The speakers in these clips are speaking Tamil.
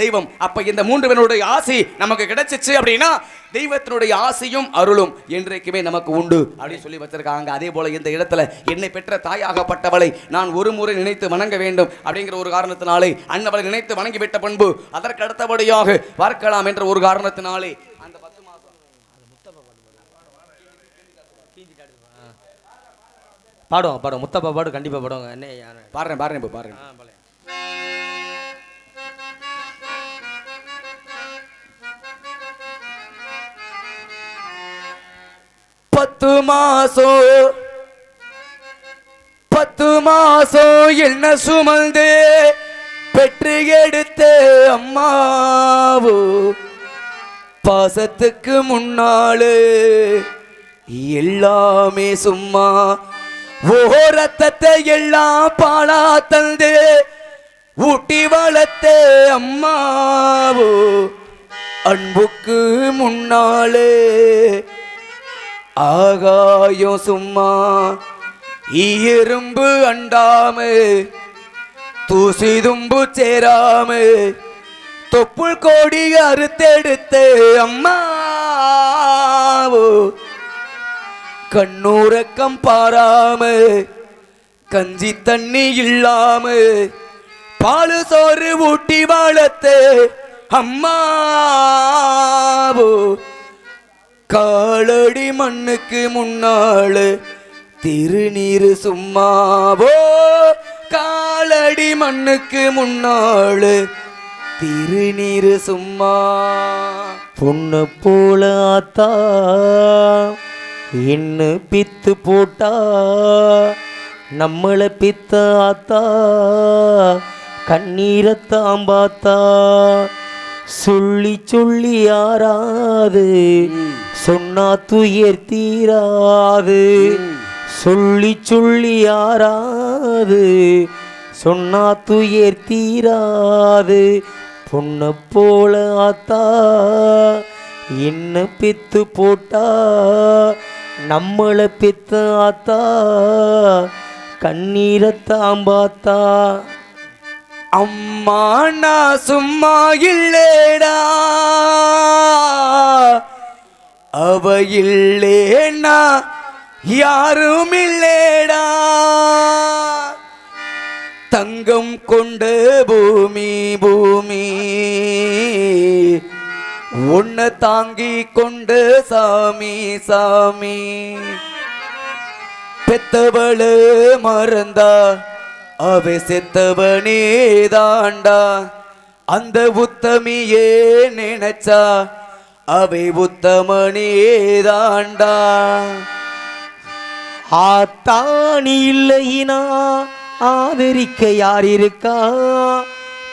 தெய்வம். அப்ப இந்த மூன்று பேருடைய ஆசி நமக்கு கிடைச்சிச்சு அப்படின்னா தெய்வத்தினுடைய ஆசையும் அருளும் என்றைக்குமே நமக்கு உண்டு அப்படின்னு சொல்லி வச்சிருக்காங்க. அதே போல இந்த இடத்துல என்னை பெற்ற தாயாகப்பட்டவளை நான் ஒரு முறை நினைத்து வணங்க வேண்டும் அப்படிங்கிற ஒரு காரணத்தினாலே அன்னவளை நினைத்து வணங்கி விட்ட பண்பு அதற்கு அடுத்தபடியாக பார்க்கலாம் என்ற ஒரு காரணத்தினாலே அந்த பத்து மாசம் பாடுவோம் பாடுவோம். முத்தப்பா பாடு கண்டிப்பா பாடுவாங்க. என்ன பாடுறேன் பாடுறேன் இப்போ பாடுறேன். பத்து மாசம் பத்து மாசம் என்ன சுமந்து பெற்று எடுத்த அம்மாவோ? பாசத்துக்கு முன்னாலு எல்லாமே சும்மா ஓ ரத்தத்தை எல்லாம் பாலா தந்து ஊட்டி வளர்த்த அம்மாவோ? அன்புக்கு முன்னாலே ஆகாயம் சும்மா எறும்பு அண்டாம தூசி தும்பு சேராம தொப்புள் கோடி அறுத்தெடுத்து அம்மாவோ கண்ணூரக்கம் பாராம கஞ்சி தண்ணி இல்லாம பாலு சோறு ஊட்டி வளர்த்த அம்மாவோ காலடி மண்ணுக்கு முன்னால திருநீரு சும்மாவோ? காலடி மண்ணுக்கு முன்னால திருநீரு சும்மா? பொண்ணு போல ஆத்தா என்ன பித்து போட்டா நம்மளை பித்த ஆத்தா கண்ணீரத்தாம் பார்த்தா சொல்லி சொல்லி யாராது சொன்னா துயர் தீராது. சொல்லி சொல்லி யாராது சொன்னா துயர் தீராது. பொண்ணை போல ஆத்தா என்ன பித்து போட்டா நம்மளை பித்த ஆத்தா கண்ணீரத்தாம் பார்த்தா. அம்மா நான் சும்மா இல்லேடா. அவ இல்லேனா யாரும் இல்லேடா தங்கம் கொண்ட பூமி பூமி. உன்னை தாங்கி கொண்ட சாமி சாமி. பெத்தவளு மறந்தா அவ செத்தவனே தாண்டா அந்த உத்தமியே நினைச்சா அவை உத்தமனே ஆத்தாணி இல்லையினா ஆதரிக்க யார் இருக்கா?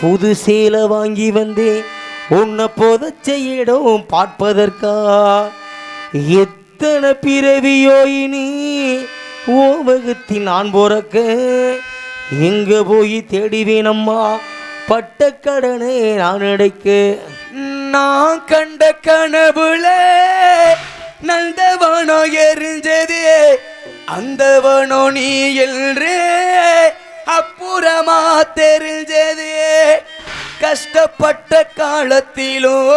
புது சேலை வாங்கி வந்தேன் உன்னை புதைச்ச இடம் பார்ப்பதற்கா? எத்தனை பிறவியோ இனி ஓவகத்தில் நான் போறக்க? எங்க போய் தேடிவேனம்மா? பட்ட கடனை நான் அடைக்க நான் கண்ட கனவுல நந்தவனோ எரிஞ்சது அந்தவனோ நீ என்று அப்புறமா தெரிஞ்சது. கஷ்டப்பட்ட காலத்திலும்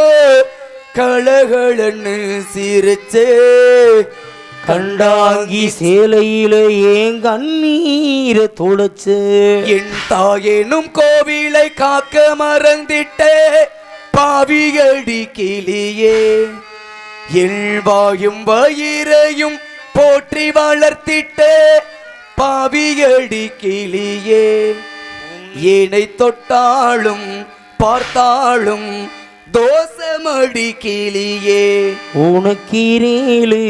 கலகலன்னு சிரிச்சே. கண்டாங்கி சேலையில ஏன் கண்ணீரை தொடச்சு என் தாயேனும் கோவிலை காக்க மறந்திட்டே பாவியடி கிளியே. எல்வாயும் வயிறையும் போற்றி வளர்த்திட்டே பாவியடி கிளியே. ஏனை தொட்டாலும் பார்த்தாலும் தோசமடி கிளியே. உனக்கீரேழு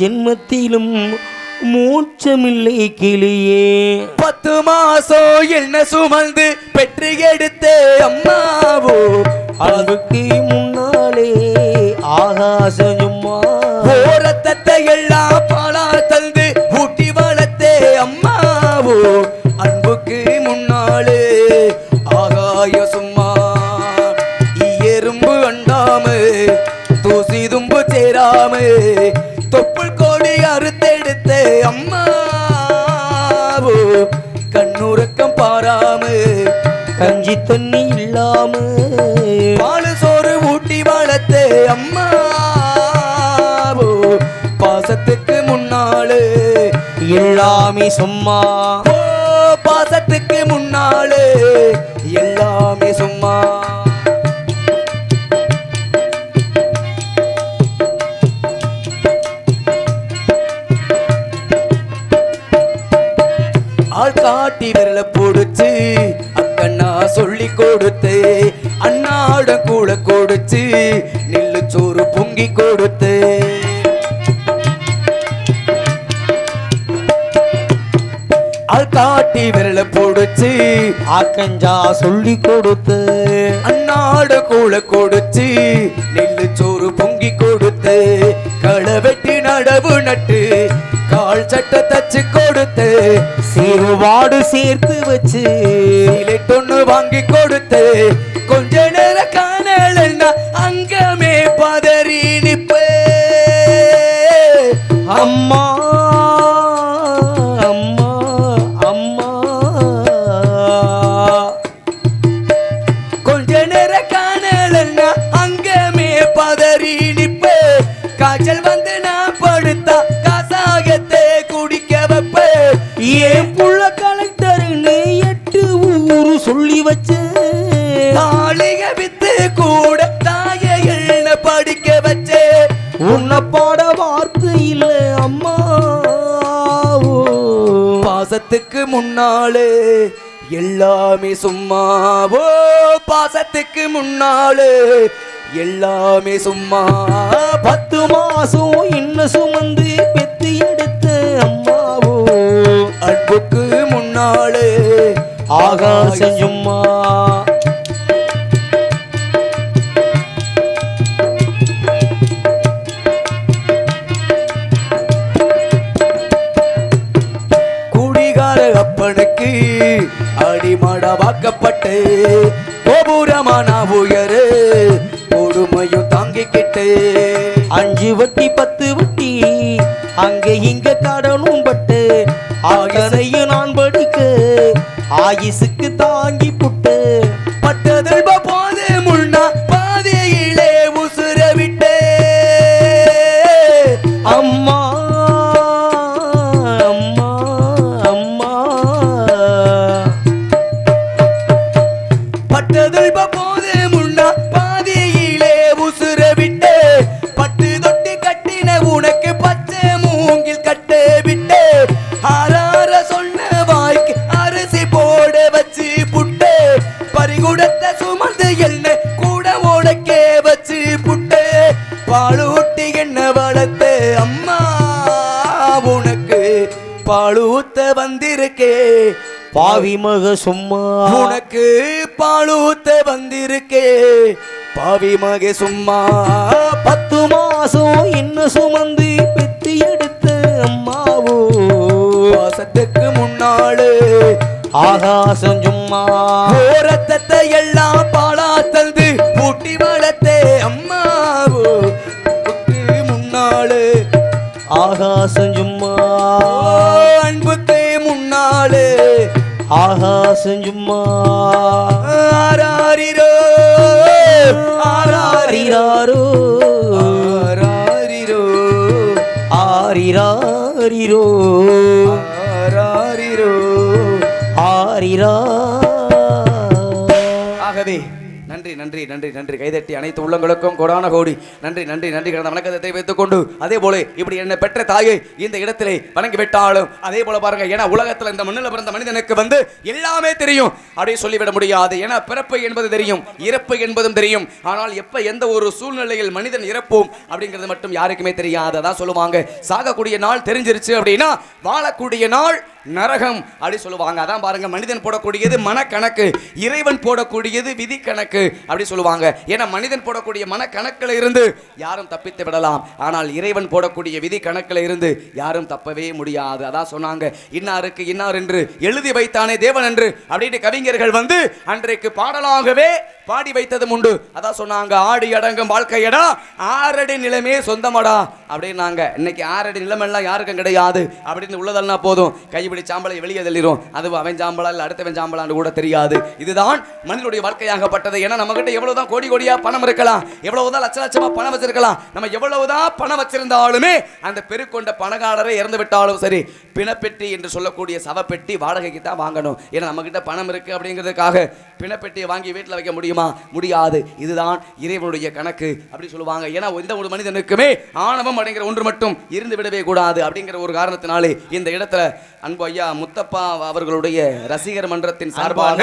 ஜென்மத்திலும் மூச்சமில்லை கிளியே. பத்து மாசம் என்ன சுமந்து பெற்று எடுத்த அம்மாவோ? அன்புக்கு முன்னாலே ஆகாசம் அம்மாவோ கண்ணுறக்கம் தண்ணி இல்லாம பாலு சோறு ஊட்டி வளர்த்த அம்மா. பாசத்துக்கு முன்னாளு எல்லாமே சும்மா. பாசத்துக்கு முன்னாளு எல்லாமே சொல்லி கொடுத்து அண்ணாட கூட கொடுத்து நெல்லு சோறு பொங்கி கொடுத்து. காட்டி விரல போடுச்சு ஆக்கஞ்சா சொல்லி கொடுத்து அண்ணாட கூட கொடுச்சு நெல்லு சோறு பொங்கி கொடுத்து களை வெட்டி நடவு நட்டு கால் சட்டை தச்சு கொடுத்து சீருவாடு சேர்த்து வச்சு. ஒண்ணு வாங்கி கொடுத்து கொஞ்ச நேரம் காணலன்னா அங்கமே பதறி நிப்பே அம்மா முன்னாலே எல்லாமே சும்மாவோ பாசத்துக்கு முன்னாலே எல்லாமே சும்மா. பத்து மாசம் இன்னும் சுமந்து பெத்து எடுத்த அம்மாவோ அன்புக்கு முன்னாலே ஆகாசம் பட்டு அஞ்சு வட்டி பத்து வட்டி அங்க இங்க கடனும் பட்டு ஆகனையும் நான் படிக்க ஆயுசுக்கு தாங்கி புட்டு. பட்டதில் போது முன்னா பாதையிலே உசுர விட்டே. அம்மா அம்மா அம்மா. பட்டதில் போது முன்னா வந்திருக்கே. பாவி மக சும்மா. உனக்கு பாலூத்த வந்திருக்கே. பாவி மகே சும்மா. பத்து மாசம் என்ன சுமந்து பெத்து எடுத்த அம்மாவோ. பாசத்துக்கு முன்னாடு ஆகாசம் சும்மா. ஓரத்தத்தை எல்லாம் பாலா தந்து பூட்டி வளர்த்தே அம்மாவோ. முன்னாடு ஆகாசம் சும்மா. முன்னாடு ஆகாசம் சும்மா ஆராரிரோ ஆராரிரோ ஆரிராரோ ஆராரிரோ. ஆரிராரிரோ. நன்றி நன்றி நன்றி. கைதட்டி அனைத்து உள்ளங்களுக்கும் கொடான கோடி. நன்றி நன்றி நன்றி. கடந்த வணக்கத்தை வைத்துக்கொண்டு கொண்டு அதே போல இப்படி என்னை பெற்ற தாயை இந்த இடத்திலே வணங்கி விட்டாலும் அதே போல பாருங்க ஏன்னா உலகத்தில் இந்த மண்ணில் பிறந்த மனிதனுக்கு வந்து எல்லாமே தெரியும். அப்படியே சொல்லிவிட முடியாது. ஏன்னா பிறப்பு என்பது தெரியும் இறப்பு என்பதும் தெரியும். ஆனால் எப்ப எந்த ஒரு சூழ்நிலையில் மனிதன் இறப்போம் அப்படிங்கிறது மட்டும் யாருக்குமே தெரியாது அதான் சொல்லுவாங்க. சாகக்கூடிய நாள் தெரிஞ்சிருச்சு அப்படின்னா வாழக்கூடிய நாள் நரகம் அப்படி சொல்லுவாங்க. அதான் பாருங்க மனிதன் போடக்கூடியது மனக்கணக்கு இறைவன் போடக்கூடியது விதி கணக்கு அப்படி சொல்லுவாங்க. ஏன்னா மனிதன் போடக்கூடிய மனக்கணக்கில் இருந்து யாரும் தப்பித்து விடலாம். ஆனால் இறைவன் போடக்கூடிய விதி கணக்கில் இருந்து யாரும் தப்பவே முடியாது. அதான் சொன்னாங்க இன்னாருக்கு இன்னார் என்று எழுதி வைத்தானே தேவன் என்று. அப்படின்னு கவிஞர்கள் வந்து அன்றைக்கு பாடலாகவே பாடி வைத்ததும் உண்டு. அதான் சொன்னாங்க ஆடி அடங்கும் வாழ்க்கையடா ஆறடி நிலமே சொந்தமடா. அப்படின்னாங்க. இன்னைக்கு ஆறடி நிலமெல்லாம் யாருக்கும் கிடையாது. அப்படின்னு உள்ளதெல்லாம் போதும். கை இப்படி சாம்பலை வெளியே தள்ளிடும் அது அவன் சாம்பலா இல்லை அடுத்தவன் சாம்பலான்னு கூட தெரியாது. இதுதான் மனிதனுடைய வாழ்க்கையாகப்பட்டது. ஏன்னா நம்ம கிட்ட எவ்வளவுதான் கோடி கோடியா பணம் இருக்கலாம். எவ்வளவுதான் லட்ச லட்சமா பணம் வச்சிருக்கலாம். நம்ம எவ்வளவுதான் பணம் வச்சிருந்தாலுமே அந்த பெருக்கொண்ட பணக்காரரை இறந்து விட்டாலும் சரி பிணப்பெட்டி என்று சொல்லக்கூடிய சவப்பெட்டி வாடகைக்கு தான் வாங்கணும். ஏன்னா நம்ம கிட்ட பணம் இருக்கு அப்படிங்கிறதுக்காக பிணப்பெட்டியை வாங்கி வீட்டில் வைக்க முடியுமா? முடியாது. இதுதான் இறைவனுடைய கணக்கு அப்படி சொல்லுவாங்க. ஏன்னா எந்த ஒரு மனிதனுக்குமே ஆணவம் அப்படிங்கிற ஒன்று மட்டும் இருந்து விடவே கூடாது அப்படிங்கிற ஒரு காரணத்தினாலே இந்த இடத்துல அன்பு ஐயா முத்தப்பா அவர்களுடைய ரசிகர் மன்றத்தின் சார்பாக.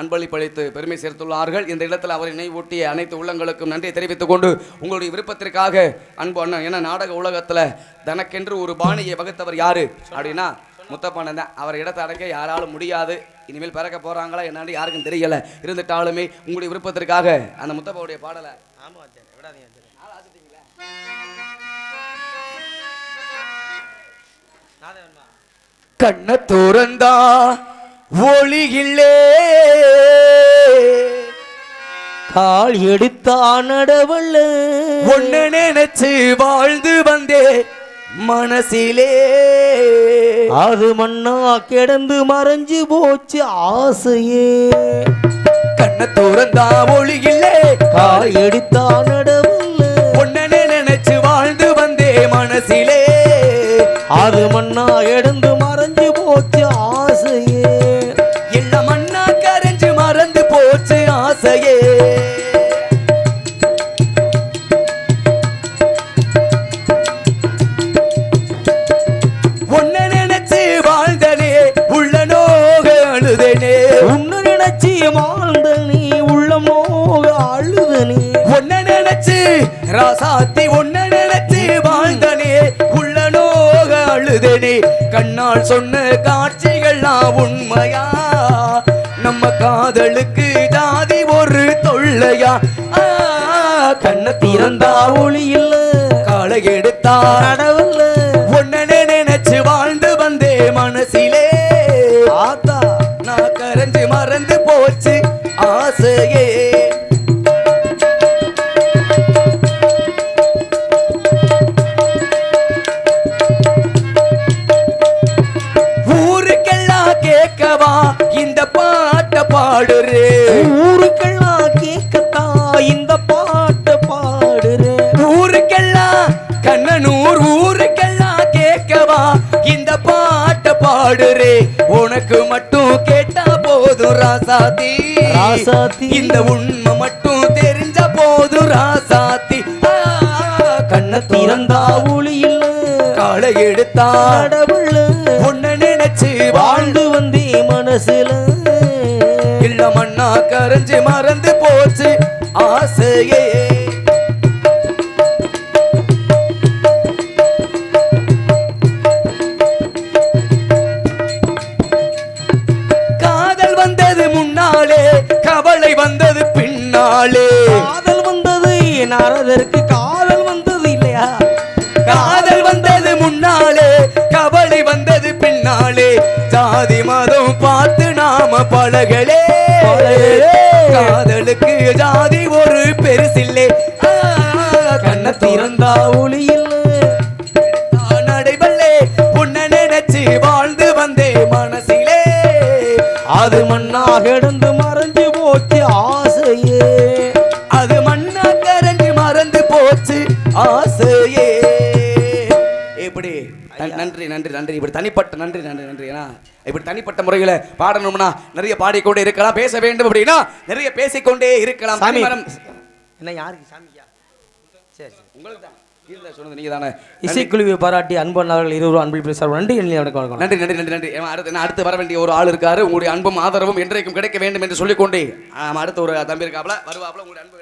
அன்பளிப்பளித்து பெருமை சேர்த்துள்ளார்கள். இந்த இடத்துல அவரை நினைவூட்டிய அனைத்து உள்ளங்களுக்கும் நன்றி தெரிவித்துக் கொண்டு உங்களுடைய விருப்பத்திற்காக அன்பு அண்ணன் ஏன்னா நாடக உலகத்துல தனக்கென்று ஒரு பாணியை வகுத்தவர் யாரு? அப்படின்னா முத்தப்பானன் தான். அவர் இடத்தை அடக்க யாராலும் முடியாது. இனிமேல் பிறக்க போறாங்களா என்னன்னு யாருக்கும் தெரியல. இருந்துட்டாலுமே உங்களுடைய விருப்பத்திற்காக அந்த முத்தப்பாவுடைய பாடலை விடாதீங்க சரி நாதே வேணுமா கண்ண தோறந்தா ஒளியில்லே. கால் எடுத்தா நடவல்ல. ஒன்னு நினைச்சு வாழ்ந்து வந்தே மனசிலே. அது மண்ணா கிடந்து மறைஞ்சு போச்சு ஆசையே. கண்ண தோறந்தா ஒளியில்லே. கால் எடுத்தா நடவல்ல. ஒன்னே நினைச்சு வாழ்ந்து வந்தே மனசிலே. அது மண்ணா கிடந்து நோக கண்ணால் சொன்ன காட்சிகள்லாம் உண்மையா? நம்ம காதலுக்கு ஜாதி ஒரு தொல்லையா? கண்ண திறந்தா ஒளி இல்ல காலை எடுத்தா நடவல்ல ஒன்னே நினைச்சு வாழ்ந்து வந்தே மனசிலே. ஆத்தா நான் கரைஞ்சு மறந்து போச்சு ஆசையே. ராசாத்தி. இந்த உண்மை மட்டும் தெரிஞ்ச போதும் ராசாத்தி. கண்ணை திறந்தா ஒளி இல்ல காலை எடுத்தா கடவுள். உன்னை நினைச்சு வாழ்ந்து வந்தே மனசுல. இல்ல மண்ணா கரைஞ்சு மறந்து போச்சு. ஆசையே. நாளே காதல் வந்தது நாரதற்கு காதல் வந்தது இல்லையா? காதல் வந்தது முன்னாலே கவலை வந்தது பின்னாலே ஜாதி மதம் பார்த்து நாம பழகலே. காதலுக்கு ஜாதி ஒரு பெருசில்லே. கண்ண திறந்தா ஒளியில் நடைபல்லே உன்னை நினைச்சு வாழ்ந்து வந்தே மனசிலே. அது மண்ணாக கிடந்து மறைஞ்சு போச்சு நன்றி. இப்படி தனிப்பட்ட நன்றி நன்றி நன்றி. ஏன்னா இப்படி தனிப்பட்ட முறையில் பாடணும்னா நிறைய பாடிக்கொண்டே இருக்கலாம் பேச வேண்டும் அப்படின்னா நிறைய பேசிக்கொண்டே இருக்கலாம். சாமி. என்ன யாருக்கு சாமியா சரி சரி. உங்களுக்கு தான் இசைக்குழுவை பாராட்டி அன்பண்ணார்கள் இருவரும் அன்பில் பேசுவார் நன்றி வணக்கம் நன்றி நன்றி நன்றி நன்றி. அடுத்து அடுத்து வர வேண்டிய ஒரு ஆள் இருக்காரு. உங்களுடைய அன்பும் ஆதரவும் என்றைக்கும் கிடைக்க வேண்டும் என்று சொல்லிக்கொண்டே. அடுத்து ஒரு தம்பி இருக்காப்ல வருவாப்ல உங்களுடைய அன்பு